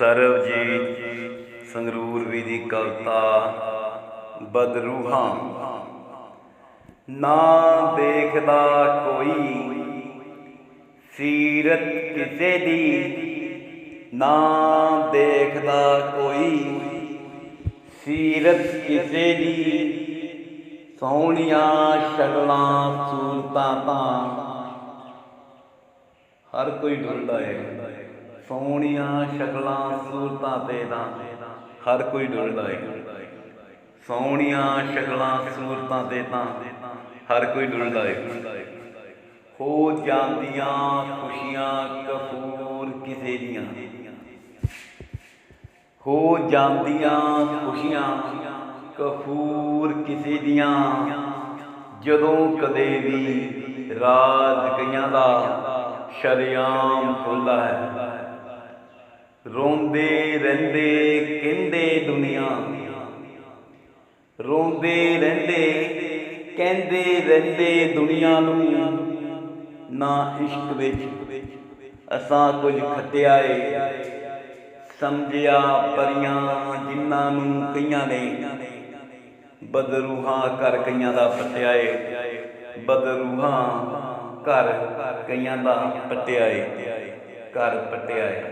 ਸਰਬਜੀਤ ਸੰਗਰੂਰ ਵੀ ਦੀ ਕਵਿਤਾ ਬਦਰੂਹਾਂ। ਨਾ ਦੇਖਦਾ ਕੋਈ ਸੀਰਤ ਕਿਸੇ ਦੀ, ਨਾ ਦੇਖਦਾ ਕੋਈ ਸੀਰਤ ਕਿਸੇ ਦੀ। ਸੋਹਣੀਆਂ ਸ਼ਕਲਾਂ, ਸੂਰਤਾਂ ਤਾਂ ਹਰ ਕੋਈ ਢੁੰਡਦਾ ਹੈ ਸੋਹਣੀਆਂ ਸ਼ਕਲਾਂ ਸੂਰਤਾਂ ਤੇ ਤਾਂ ਹਰ ਕੋਈ ਢੁੰਡਦਾ ਹੈ ਸੋਹਣੀਆਂ ਸ਼ਕਲਾਂ ਸੂਰਤਾਂ ਤੇ ਤਾਂ ਹਰ ਕੋਈ ਢੁੰਡਦਾ ਹੈ ਹੋ ਜਾਂਦੀਆਂ ਖੁਸ਼ੀਆਂ ਕਫੂਰ ਕਿਸੇ ਦੀਆਂ। ਹੋ ਜਾਂਦੀਆਂ ਖੁਸ਼ੀਆਂ ਕਫੂਰ ਕਿਸੇ ਦੀਆਂ। ਜਦੋਂ ਕਦੇ ਵੀ ਰਾਜ ਕਈਆਂ ਦਾ ਸ਼ਰਿਆਮ ਹੁੰਦਾ ਹੈ। ਰੋਂਦੇ ਰਹਿੰਦੇ ਕਹਿੰਦੇ ਦੁਨੀਆ। ਰੋਂਦੇ ਰਹਿੰਦੇ ਕਹਿੰਦੇ ਰਹਿੰਦੇ ਦੁਨੀਆ ਨੂੰ। ਨਾ ਇਸ਼ਕ ਵਿੱਚ ਅਸਾਂ ਕੁਝ ਖਟਿਆ ਏ। ਸਮਝਿਆ ਪਰੀਆਂ ਜਿਨ੍ਹਾਂ ਨੂੰ ਕਈਆਂ ਨੇ। ਬਦਰੂਹਾਂ ਕਰ ਕਈਆਂ ਦਾ ਪਟਿਆ ਏ। ਬਦਰੂਹਾਂ ਘਰ ਕਈਆਂ ਦਾ ਪਟਿਆ ਏ। ਘਰ ਪਟਿਆ ਏ।